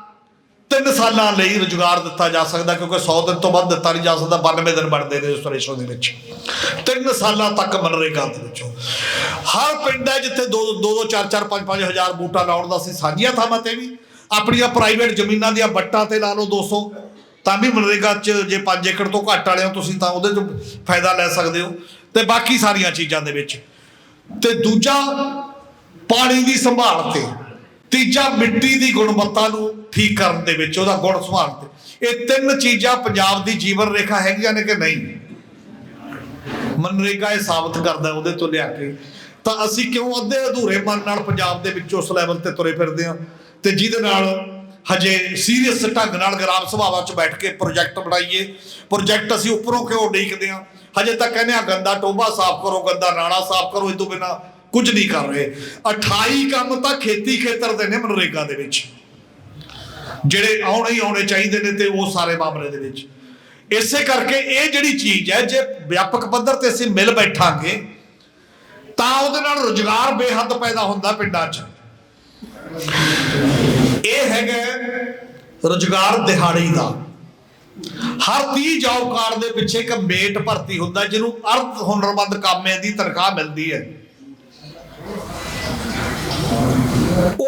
ਤਿੰਨ ਸਾਲਾਂ ਲਈ ਰੁਜ਼ਗਾਰ ਦਿੱਤਾ ਜਾ ਸਕਦਾ, ਕਿਉਂਕਿ 100 ਦਿਨ ਤੋਂ ਵੱਧ ਦਿੱਤਾ ਨਹੀਂ ਜਾ ਸਕਦਾ 92 ਦਿਨ ਬਣਦੇ ਨੇ ਉਸ ਰੇਸ਼ੋ ਦੇ ਵਿੱਚ। ਤਿੰਨ ਸਾਲਾਂ ਤੱਕ ਮਨਰੇਗਾ ਦੇ ਵਿੱਚੋਂ। ਹਰ ਪਿੰਡ ਹੈ ਜਿੱਥੇ 2 2 2 4 4 5 5 ਹਜ਼ਾਰ ਬੂਟਾ ਲਾਉਣ ਦਾ ਸੀ, ਸਾਂਝੀਆਂ ਥਾਵਾਂ ਤੇ ਵੀ। ਆਪਣੀਆਂ ਪ੍ਰਾਈਵੇਟ ਜ਼ਮੀਨਾਂ ਦੀਆਂ ਵੱਟਾਂ ਤੇ ਲਾ ਲਓ 200 ਤਾਂ ਵੀ ਮਨਰੇਗਾ 'ਚ ਜੇ 5 ਏਕੜ ਤੋਂ ਘੱਟ ਵਾਲਿਆਂ ਤੁਸੀਂ ਤਾਂ ਉਹਦੇ 'ਚ ਫਾਇਦਾ ਲੈ ਸਕਦੇ ਹੋ। ਤੇ ਬਾਕੀ ਸਾਰੀਆਂ ਚੀਜ਼ਾਂ ਦੇ ਵਿੱਚ। ਤੇ ਦੂਜਾ, ਪਾਣੀ ਦੀ ਸੰਭਾਲ ਤੇ। ਤੀਜਾ ਮਿੱਟੀ ਦੀ ਗੁਣਵੱਤਾ ਨੂੰ ਠੀਕ ਕਰਨ ਦੇ ਵਿੱਚ, ਉਹਦਾ ਗੁਣ ਸੰਭਾਲ ਤੇ ਇਹ ਤਿੰਨ ਚੀਜ਼ਾਂ ਪੰਜਾਬ ਦੀ ਜੀਵਨ ਰੇਖਾ ਹੈਗੀਆਂ ਨੇ ਕਿ ਨਹੀਂ? ਮਨਰੇਗਾ ਇਹ ਸਾਬਤ ਕਰਦਾ ਉਹਦੇ ਤੋਂ ਲਿਆ ਕੇ। ਤਾਂ ਅਸੀਂ ਕਿਉਂ ਅੱਧੇ ਅਧੂਰੇ ਮਨ ਨਾਲ ਪੰਜਾਬ ਦੇ ਵਿੱਚ ਉਸ ਲੈਵਲ ਤੇ ਤੁਰੇ ਫਿਰਦੇ ਹਾਂ? ਤੇ ਜਿਹਦੇ ਨਾਲ ਹਜੇ ਸੀਰੀਅਸ ਢੰਗ ਨਾਲ ਗ੍ਰਾਮ ਸਭਾਵਾਂ 'ਚ ਬੈਠ ਕੇ ਪ੍ਰੋਜੈਕਟ ਬਣਾਈਏ। ਪ੍ਰੋਜੈਕਟ ਅਸੀਂ ਉੱਪਰੋਂ ਕਿਉਂ ਉਡੀਕਦੇ ਹਾਂ? ਹਜੇ ਤਾਂ ਕਹਿੰਦੇ ਆ ਗੰਦਾ ਟੋਬਾ ਸਾਫ਼ ਕਰੋ, ਗੰਦਾ ਨਾਲਾ ਸਾਫ਼ ਕਰੋ, ਇਹ ਤੋਂ ਬਿਨਾ ਕੁਝ ਨਹੀਂ ਕਰ ਰਹੇ। 28 ਕੰਮ ਤਾਂ ਖੇਤੀ ਖੇਤਰ ਦੇ ਨੇ ਮਨਰੇਗਾ ਦੇ ਵਿੱਚ। ਜਿਹੜੇ ਆਉਣੇ ਹੀ ਆਉਣੇ ਚਾਹੀਦੇ ਨੇ ਤੇ ਉਹ ਸਾਰੇ ਮਾਮਲੇ ਦੇ ਵਿੱਚ। ਇਸੇ ਕਰਕੇ ਇਹ ਜਿਹੜੀ ਚੀਜ਼ ਹੈ, ਜੇ ਵਿਆਪਕ ਪੱਧਰ ਤੇ ਅਸੀਂ ਮਿਲ ਬੈਠਾਂਗੇ, ਤਾਂ ਉਹਦੇ ਨਾਲ ਰੁਜ਼ਗਾਰ ਬੇਹੱਦ ਪੈਦਾ ਹੁੰਦਾ ਪਿੰਡਾਂ 'ਚ। ਇਹ ਹੈਗਾ ਰੁਜ਼ਗਾਰ ਦਿਹਾੜੀ ਦਾ। ਹਰ 30 ਜੌਬ ਕਾਰਡ ਦੇ ਪਿੱਛੇ ਇੱਕ ਮੇਟ ਭਰਤੀ ਹੁੰਦਾ, ਜਿਹਨੂੰ ਅਰਧ ਹੁਨਰਮੰਦ ਕਾਮਿਆਂ ਦੀ ਤਨਖਾਹ ਮਿਲਦੀ ਹੈ।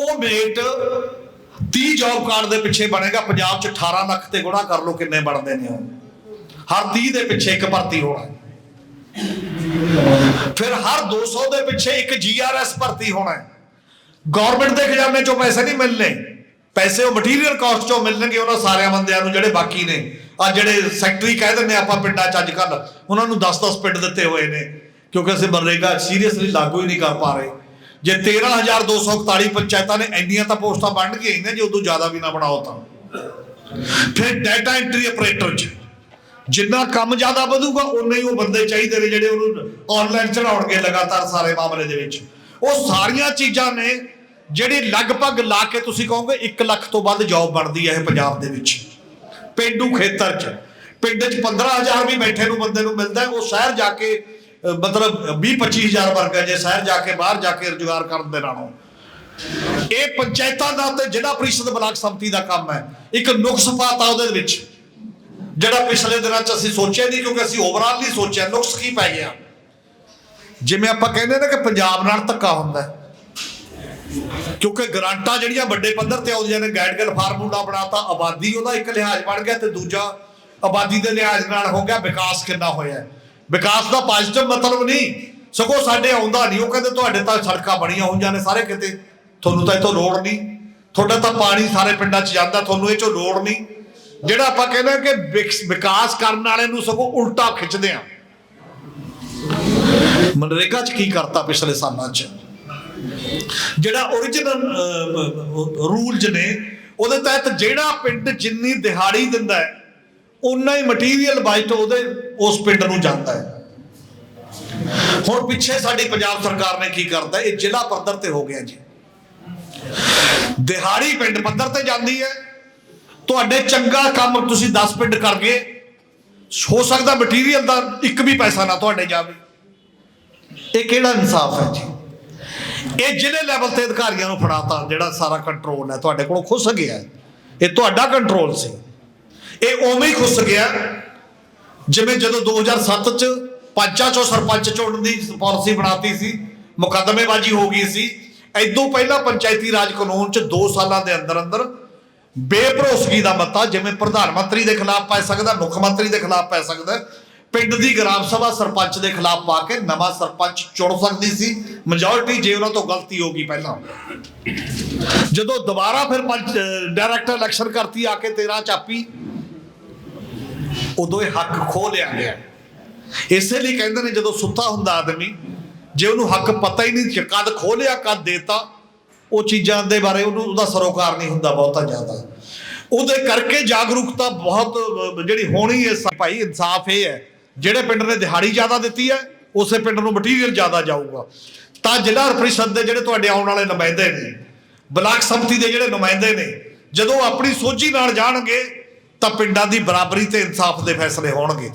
ਉਹ ਮੇਟ 30 ਜੌਬ ਕਾਰਡ ਦੇ ਪਿੱਛੇ ਬਣੇਗਾ, ਪੰਜਾਬ 'ਚ 18 ਲੱਖ ਤੇ ਗੁਣਾ ਕਰ ਲਓ ਕਿੰਨੇ ਬਣਦੇ ਨੇ ਉਹ। ਹਰ 30 ਦੇ ਪਿੱਛੇ ਇੱਕ ਭਰਤੀ ਹੋਣਾ। ਫਿਰ ਹਰ 200 ਦੇ ਪਿੱਛੇ ਇੱਕ ਜੀਆਰਐਸ ਭਰਤੀ ਹੋਣਾ ਹੈ। ਗਵਰਨਮੈਂਟ ਦੇ ਖਜ਼ਾਨੇ ਚੋਂ ਪੈਸੇ ਨਹੀਂ ਮਿਲਨੇ ਪੈਸੇ ਉਹ ਮਟੀਰੀਅਲ ਕਾਸਟ ਚੋਂ ਮਿਲਣਗੇ ਉਹਨਾਂ ਸਾਰਿਆਂ ਬੰਦਿਆਂ ਨੂੰ ਜਿਹੜੇ ਬਾਕੀ ਨੇ। ਆ ਜਿਹੜੇ ਸੈਕਟਰੀ ਕਹਿ ਦਿੰਦੇ ਆਪਾਂ ਪਿੰਡਾਂ 'ਚ ਅੱਜ ਕੱਲ ਉਹਨਾਂ ਨੂੰ 10-10 ਪਿੰਡ ਦਿੱਤੇ ਹੋਏ ਨੇ। ਕਿਉਂਕਿ ਅਸੀਂ ਮਨਰੇਗਾ ਸੀਰੀਅਸਲੀ ਲਾਗੂ ਹੀ ਨਹੀਂ ਕਰ ਪਾ ਰਹੇ। ਜੇ 13241 ਪੰਚਾਇਤਾਂ ਨੇ ਇੰਨੀਆਂ ਤਾਂ ਪੋਸਟਾਂ ਬਣ ਗਈਆਂ ਨੇ, ਜੇ ਉਦੋਂ ਜ਼ਿਆਦਾ ਵੀ ਨਾ ਬਣਾਓ ਤਾਂ। ਫਿਰ ਡਾਟਾ ਐਂਟਰੀ ਆਪਰੇਟਰ 'ਚ, ਜਿੰਨਾ ਕੰਮ ਜ਼ਿਆਦਾ ਵਧੂਗਾ ਉਨੇ ਹੀ ਉਹ ਬੰਦੇ ਚਾਹੀਦੇ ਨੇ ਜਿਹੜੇ ਉਹਨੂੰ ਆਨਲਾਈਨ ਚੜਾਉਣਗੇ ਲਗਾਤਾਰ ਸਾਰੇ ਮਾਮਲੇ ਦੇ ਵਿੱਚ। ਉਹ ਸਾਰੀਆਂ ਚੀਜ਼ਾਂ ਨੇ ਜਿਹੜੀ ਲਗਭਗ ਲਾ ਕੇ ਤੁਸੀਂ ਕਹੋਗੇ 1 ਲੱਖ ਤੋਂ ਵੱਧ ਜੌਬ ਬਣਦੀ ਹੈ ਇਹ ਪੰਜਾਬ ਦੇ ਵਿੱਚ। ਪਿੰਡੂ ਖੇਤਰ 'ਚ, ਪਿੰਡ 'ਚ 15000 ਵੀ ਬੈਠੇ ਨੂੰ ਬੰਦੇ ਨੂੰ ਮਿਲਦਾ, ਉਹ ਸ਼ਹਿਰ ਜਾ ਕੇ ਮਤਲਬ 20 25000 ਵਰਗਾ ਜੇ ਸ਼ਹਿਰ ਜਾ ਕੇ ਬਾਹਰ ਜਾ ਕੇ ਰੁਜ਼ਗਾਰ ਕਰਨ ਦੇ ਨਾਲੋਂ। ਇਹ ਪੰਚਾਇਤਾਂ ਦਾ ਤੇ ਜ਼ਿਲ੍ਹਾ ਪ੍ਰੀਸ਼ਦ ਬਲਾਕ ਸੰਮਤੀ ਦਾ ਕੰਮ ਹੈ, ਇੱਕ ਨੁਕਸ ਪਾਤਾ ਉਹਦੇ ਵਿੱਚ। ਜਿਹੜਾ ਪਿਛਲੇ ਦਿਨਾਂ 'ਚ ਅਸੀਂ ਸੋਚਿਆ ਨਹੀਂ, ਕਿਉਂਕਿ ਅਸੀਂ ਓਵਰਆਲ ਨਹੀਂ ਸੋਚਿਆ, ਨੁਕਸ ਕੀ ਪੈ ਗਿਆ। ਜਿਵੇਂ ਆਪਾਂ ਕਹਿੰਦੇ ਨੇ ਕਿ ਪੰਜਾਬ ਨਾਲ ਧੱਕਾ ਹੁੰਦਾ ਕਿਉਂਕਿ ਗ੍ਰਾਂਟਾਂ ਜਿਹੜੀਆਂ ਵੱਡੇ ਪੱਧਰ ਤੇ ਆਉਂਦੀਆਂ ਨੇ ਗਾਈਡ ਗਲ ਫਾਰਮੂਲਾ ਬਣਾਤਾ, ਆਬਾਦੀ ਉਹਦਾ ਇੱਕ ਲਿਹਾਜ਼ ਬਣ ਗਿਆ ਤੇ ਦੂਜਾ ਆਬਾਦੀ ਦੇ ਲਿਹਾਜ਼ ਨਾਲ ਹੋ ਗਿਆ, ਵਿਕਾਸ ਕਿੰਨਾ ਹੋਇਆ ਵਿਕਾਸ ਦਾ ਪੋਜ਼ਿਟਿਵ ਮਤਲਬ ਨਹੀਂ। ਸਗੋਂ ਸਾਡੇ ਆਉਂਦਾ ਨਹੀਂ। ਉਹ ਕਹਿੰਦੇ ਤੁਹਾਡੇ ਤਾਂ ਸੜਕਾਂ ਬਣੀਆਂ ਹੋਈਆਂ ਨੇ ਸਾਰੇ ਕਿਤੇ। ਤੁਹਾਨੂੰ ਤਾਂ ਇਤੋਂ ਲੋੜ ਨਹੀਂ। ਤੁਹਾਡਾ ਤਾਂ ਪਾਣੀ ਸਾਰੇ ਪਿੰਡਾਂ 'ਚ ਜਾਂਦਾ। ਤੁਹਾਨੂੰ ਇਹ 'ਚੋਂ ਲੋੜ ਨਹੀਂ। ਜਿਹੜਾ ਆਪਾਂ ਕਹਿੰਦੇ ਹਾਂ ਕਿ ਵਿਕਸ- ਵਿਕਾਸ ਕਰਨ ਵਾਲੇ ਨੂੰ ਸਗੋਂ ਉਲਟਾ ਖਿੱਚਦੇ ਆ ਮਨਰੇਗਾ 'ਚ ਕੀ ਕਰਤਾ ਪਿਛਲੇ ਸਾਲਾਂ 'ਚ? ਜਿਹੜਾ origignal ਰੂਲਸ ਨੇ, ਉਹਦੇ ਤਹਿਤ ਜਿਹੜਾ ਪਿੰਡ ਜਿੰਨੀ ਦਿਹਾੜੀ ਦਿੰਦਾ ਹੈ ਉਨਾ ਹੀ ਮਟੀਰੀਅਲ ਬਜਟ ਉਹਦੇ ਉਸ ਪਿੰਡ ਨੂੰ ਜਾਂਦਾ ਹੈ। ਹੁਣ ਪਿੱਛੇ ਸਾਡੀ ਪੰਜਾਬ ਸਰਕਾਰ ਨੇ ਕੀ ਕਰਤਾ ਇਹ ਜ਼ਿਲ੍ਹਾ ਪੱਧਰ ਤੇ ਹੋ ਗਿਆ ਜੀ। ਦਿਹਾੜੀ ਪਿੰਡ ਪੱਧਰ ਤੇ ਜਾਂਦੀ ਹੈ। ਤੁਹਾਡੇ ਚੰਗਾ ਕੰਮ ਤੁਸੀਂ 10 ਪਿੰਡ ਕਰ ਗਏ ਹੋ ਸਕਦਾ ਮਟੀਰੀਅਲ ਦਾ ਇੱਕ ਵੀ ਪੈਸਾ ਨਾ ਤੁਹਾਡੇ ਜਾਵੇ। ਇਹ ਕਿਹੜਾ ਇਨਸਾਫ ਹੈ ਜੀ? ਇਹ ਜ਼ਿਲ੍ਹੇ ਲੈਵਲ ਤੇ ਅਧਿਕਾਰੀਆਂ ਨੂੰ ਫੜਾਤਾ ਜਿਹੜਾ ਸਾਰਾ ਕੰਟਰੋਲ ਹੈ। ਤੁਹਾਡੇ ਕੋਲੋਂ ਖੁੱਸ ਗਿਆ ਇਹ ਤੁਹਾਡਾ ਕੰਟਰੋਲ ਸੀ। ਇਹ ਉਵੇਂ ਹੀ ਖੁੱਸ ਗਿਆ। ਜਿਵੇਂ ਜਦੋਂ 2007 ਚ ਪੰਚਾਂ ਚੋਂ ਸਰਪੰਚ ਚੁਣਨ ਦੀ ਪਾਲਿਸੀ ਬਣਾਤੀ ਸੀ, ਮੁਕੱਦਮੇਬਾਜ਼ੀ ਹੋ ਗਈ ਸੀ ਐਦੋਂ ਪਹਿਲਾਂ ਪੰਚਾਇਤੀ ਰਾਜ ਕਾਨੂੰਨ ਚ 2 ਸਾਲਾਂ ਦੇ ਅੰਦਰ ਅੰਦਰ ਬੇਭਰੋਸਗੀ ਦਾ ਮਤਾ, ਜਿਵੇਂ ਪ੍ਰਧਾਨ ਮੰਤਰੀ ਦੇ ਖਿਲਾਫ ਪੈ ਸਕਦਾ, ਮੁੱਖ ਮੰਤਰੀ ਦੇ ਖਿਲਾਫ ਪੈ ਸਕਦਾ, ਪਿੰਡ ਦੀ ਗ੍ਰਾਮ ਸਭਾ ਸਰਪੰਚ ਦੇ ਖਿਲਾਫ ਪਾ ਕੇ ਨਵਾਂ ਸਰਪੰਚ ਚੁਣ ਸਕਦੀ ਸੀ। ਮੈਜੋਰਟੀ ਜੇ ਉਹਨਾਂ ਤੋਂ ਗਲਤੀ ਹੋ ਗਈ ਪਹਿਲਾਂ। ਜਦੋਂ ਦੁਬਾਰਾ ਫਿਰ ਪੰਚ ਡਾਇਰੈਕਟਰ ਇਲੈਕਸ਼ਨ ਕਰਤੀ, ਆ ਕੇ 13 ਚਾਪੀ ਉਦੋਂ ਇਹ ਹੱਕ ਖੋਹ ਲਿਆ ਗਿਆ। ਇਸੇ ਲਈ ਕਹਿੰਦੇ ਨੇ ਜਦੋਂ ਸੁੱਤਾ ਹੁੰਦਾ ਆਦਮੀ, ਜੇ ਉਹਨੂੰ ਹੱਕ ਪਤਾ ਹੀ ਨਹੀਂ ਕਦ ਖੋਹ ਲਿਆ, ਕਦ ਦੇਤਾ, ਉਹ ਚੀਜ਼ਾਂ ਦੇ ਬਾਰੇ ਉਹਨੂੰ ਉਹਦਾ ਸਰੋਕਾਰ ਨਹੀਂ ਹੁੰਦਾ ਬਹੁਤਾ ਜ਼ਿਆਦਾ। ਉਹਦੇ ਕਰਕੇ ਜਾਗਰੂਕਤਾ ਬਹੁਤ, ਜਿਹੜੀ ਹੋਣੀ ਹੈ ਭਾਈ ਇਨਸਾਫ ਇਹ ਹੈ, ਜਿਹੜੇ ਪਿੰਡ ਨੇ ਦਿਹਾੜੀ ਜ਼ਿਆਦਾ ਦਿੱਤੀ ਹੈ, ਉਸੇ ਪਿੰਡ ਨੂੰ ਮਟੀਰੀਅਲ ਜ਼ਿਆਦਾ ਜਾਊਗਾ। ਤਾਂ ਜ਼ਿਲ੍ਹਾ ਪਰਿਸ਼ਦ ਦੇ ਜਿਹੜੇ ਤੁਹਾਡੇ ਆਉਣ ਵਾਲੇ ਨੁਮਾਇੰਦੇ ਨੇ, ਬਲਾਕ ਸੰਮਤੀ ਦੇ ਜਿਹੜੇ ਨੁਮਾਇੰਦੇ ਨੇ, ਜਦੋਂ ਆਪਣੀ ਸੋਝੀ ਨਾਲ ਜਾਣਗੇ ਤਾਂ ਪਿੰਡਾਂ ਦੀ ਬਰਾਬਰੀ ਤੇ ਇਨਸਾਫ ਦੇ ਫੈਸਲੇ ਹੋਣਗੇ।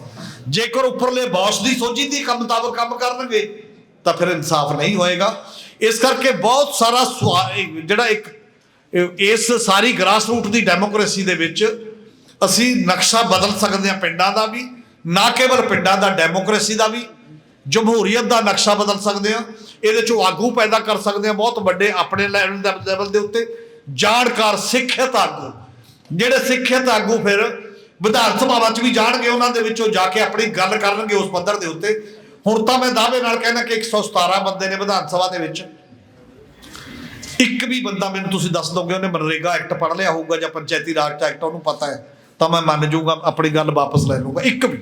ਜੇਕਰ ਉੱਪਰਲੇ ਬੌਸ ਦੀ ਸੋਝੀ ਦੀ ਕੰਮ ਮੁਤਾਬਕ ਕੰਮ ਕਰਨਗੇ, ਤਾਂ ਫਿਰ ਇਨਸਾਫ ਨਹੀਂ ਹੋਏਗਾ। ਇਸ ਕਰਕੇ ਬਹੁਤ ਸਾਰਾ ਸੁਆ- ਜਿਹੜਾ ਇੱਕ ਇਸ ਸਾਰੀ ਗ੍ਰਾਸਰੂਟ ਦੀ ਡੈਮੋਕ੍ਰੇਸੀ ਦੇ ਵਿੱਚ ਅਸੀਂ ਨਕਸ਼ਾ ਬਦਲ ਸਕਦੇ ਹਾਂ ਪਿੰਡਾਂ ਦਾ ਵੀ, ਨਾ ਕੇਵਲ ਪਿੰਡਾਂ ਦਾ ਡੈਮੋਕ੍ਰੇਸੀ ਦਾ ਵੀ, ਜਮਹੂਰੀਅਤ ਦਾ ਨਕਸ਼ਾ ਬਦਲ ਸਕਦੇ ਹਾਂ। ਇਹਦੇ ਚੋਂ ਆਗੂ ਪੈਦਾ ਕਰ ਸਕਦੇ ਹਾਂ ਬਹੁਤ ਵੱਡੇ ਆਪਣੇ ਲੈਵਲ ਲੈਵਲ ਦੇ ਉੱਤੇ। ਜਾਣਕਾਰ ਸਿੱਖਿਅਤ ਆਗੂ ਜਿਹੜੇ ਸਿੱਖਿਅਤ ਆਗੂ ਫਿਰ ਵਿਧਾਨ ਸਭਾਵਾਂ 'ਚ ਵੀ ਜਾਣਗੇ, ਉਹਨਾਂ ਦੇ ਵਿੱਚੋਂ ਜਾ ਕੇ ਆਪਣੀ ਗੱਲ ਕਰਨਗੇ ਉਸ ਪੱਧਰ ਦੇ ਉੱਤੇ। ਹੁਣ ਤਾਂ ਮੈਂ ਦਾਅਵੇ ਨਾਲ ਕਹਿੰਦਾ ਕਿ 117 ਬੰਦੇ ਨੇ ਵਿਧਾਨ ਸਭਾ ਦੇ ਵਿੱਚ। ਇੱਕ ਵੀ ਬੰਦਾ ਮੈਨੂੰ ਤੁਸੀਂ ਦੱਸ ਦੋਗੇ, ਉਹਨੇ ਮਨਰੇਗਾ ਐਕਟ ਪੜ੍ਹ ਲਿਆ ਹੋਊਗਾ ਜਾਂ ਪੰਚਾਇਤੀ ਰਾਜ ਐਕਟ, ਉਹਨੂੰ ਪਤਾ ਹੈ। ਤਾਂ ਮੈਂ ਮੰਨ ਜਾਊਗਾ, ਆਪਣੀ ਗੱਲ ਵਾਪਸ ਲੈ ਲਊਗਾ। ਇੱਕ ਵੀ।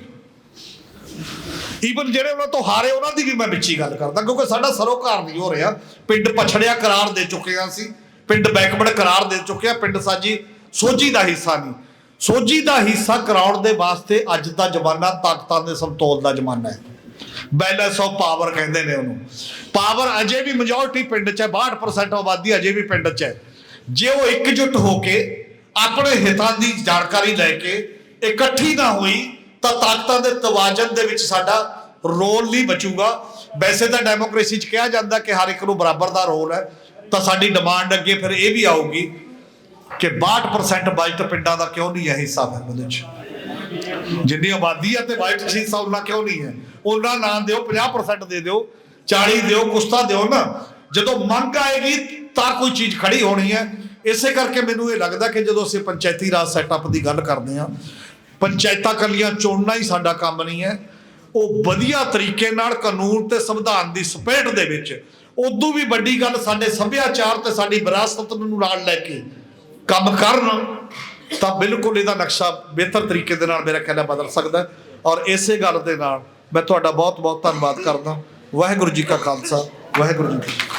ਈਵਨ ਜਿਹੜੇ ਉਹਨਾਂ ਤੋਂ ਹਾਰੇ, ਉਹਨਾਂ ਦੀ ਵੀ ਮੈਂ ਵਿੱਚੀ ਗੱਲ ਕਰਦਾ, ਕਿਉਂਕਿ ਸਾਡਾ ਸਰੋਕਾਰ ਨਹੀਂ ਹੋ ਰਿਹਾ। ਪਿੰਡ ਪਛੜਿਆ, ਕਰਾਰ ਦੇ ਚੁੱਕੇ ਹਾਂ ਅਸੀਂ। ਪਿੰਡ ਬੈਕਵਰਡ ਕਰਾਰ ਦੇ ਚੁੱਕੇ ਆ ਪਿੰਡ ਸਾਜੀ ਸੋਝੀ ਦਾ ਹਿੱਸਾ ਨਹੀਂ। ਸੋਝੀ ਦਾ ਹਿੱਸਾ ਕਰਾਉਣ ਦੇ ਵਾਸਤੇ ਅੱਜ ਦਾ ਜ਼ਮਾਨਾ ਤਾਕਤਾਂ ਦੇ ਸਮਤੋਲ ਦਾ ਜ਼ਮਾਨਾ ਹੈ। ਬੈਲੈਂਸ ਆਫ ਪਾਵਰ ਕਹਿੰਦੇ ਨੇ ਉਹਨੂੰ। ਪਾਵਰ ਅਜੇ ਵੀ ਮੈਜੋਰਟੀ ਪਿੰਡ 'ਚ ਹੈ 62% ਆਬਾਦੀ ਅਜੇ ਵੀ ਪਿੰਡ 'ਚ ਹੈ। ਜੇ ਉਹ ਇਕਜੁੱਟ ਹੋ ਕੇ ਆਪਣੇ ਹਿੱਤਾਂ ਦੀ ਜਾਣਕਾਰੀ ਲੈ ਕੇ ਇਕੱਠੀ ਨਾ ਹੋਈ, ਤਾਂ ਤਾਕਤਾਂ ਦੇ ਤਵਾਜ਼ਨ ਦੇ ਵਿੱਚ ਸਾਡਾ ਰੋਲ ਨਹੀਂ ਬਚੂਗਾ। ਵੈਸੇ ਤਾਂ ਡੈਮੋਕ੍ਰੇਸੀ 'ਚ ਕਿਹਾ ਜਾਂਦਾ ਕਿ ਹਰ ਇੱਕ ਨੂੰ ਬਰਾਬਰ ਦਾ ਰੋਲ ਹੈ, ਤਾਂ ਸਾਡੀ ਡਿਮਾਂਡ ਅੱਗੇ ਫਿਰ ਇਹ ਵੀ ਆਊਗੀ ਕਿ 62% ਬਜਟ ਪਿੰਡਾਂ ਦਾ ਕਿਉਂ ਨਹੀਂ ਹੈ ਹਿੱਸਾ ਫਿਰ ਉਹਦੇ 'ਚ? ਜਿੰਨੀ ਆਬਾਦੀ ਹੈ ਤੇ ਬਜਟ ਹਿੱਸਾ ਉਹਨਾਂ ਕਿਉਂ ਨਹੀਂ ਹੈ? ਉਹਨਾਂ ਨਾਂ ਦਿਓ 50% ਦੇ ਦਿਓ 40 ਦਿਓ ਕੁਛ ਤਾਂ ਦਿਓ ਨਾ। ਜਦੋਂ ਮੰਗ ਆਏਗੀ ਤਾਂ ਕੋਈ ਚੀਜ਼ ਖੜੀ ਹੋਣੀ ਹੈ। ਇਸੇ ਕਰਕੇ ਮੈਨੂੰ ਇਹ ਲੱਗਦਾ ਕਿ ਜਦੋਂ ਅਸੀਂ ਪੰਚਾਇਤੀ ਰਾਜ ਸੈਟਅਪ ਦੀ ਗੱਲ ਕਰਦੇ ਹਾਂ, ਪੰਚਾਇਤਾਂ ਕੱਲੀਆਂ ਚੁਣਨਾ ਹੀ ਸਾਡਾ ਕੰਮ ਨਹੀਂ ਹੈ। ਉਹ ਵਧੀਆ ਤਰੀਕੇ ਨਾਲ ਕਾਨੂੰਨ ਤੇ ਸੰਵਿਧਾਨ ਦੀ ਸਪੇਟ ਦੇ ਵਿੱਚ ਉਦੋਂ ਵੀ ਵੱਡੀ ਗੱਲ ਸਾਡੇ ਸੱਭਿਆਚਾਰ ਤੇ ਸਾਡੀ ਵਿਰਾਸਤ ਨੂੰ ਨਾਲ ਲੈ ਕੇ ਕੰਮ ਕਰਨ, ਤਾਂ ਬਿਲਕੁਲ ਇਹਦਾ ਨਕਸ਼ਾ ਬਿਹਤਰ ਤਰੀਕੇ ਦੇ ਨਾਲ ਮੇਰਾ ਖਿਆਲ ਬਦਲ ਸਕਦਾ ਔਰ ਇਸੇ ਗੱਲ ਦੇ ਨਾਲ ਮੈਂ ਤੁਹਾਡਾ ਬਹੁਤ ਬਹੁਤ ਧੰਨਵਾਦ ਕਰਦਾ। ਵਾਹਿਗੁਰੂ ਜੀ ਕਾ ਖਾਲਸਾ, ਵਾਹਿਗੁਰੂ ਜੀ ਕੀ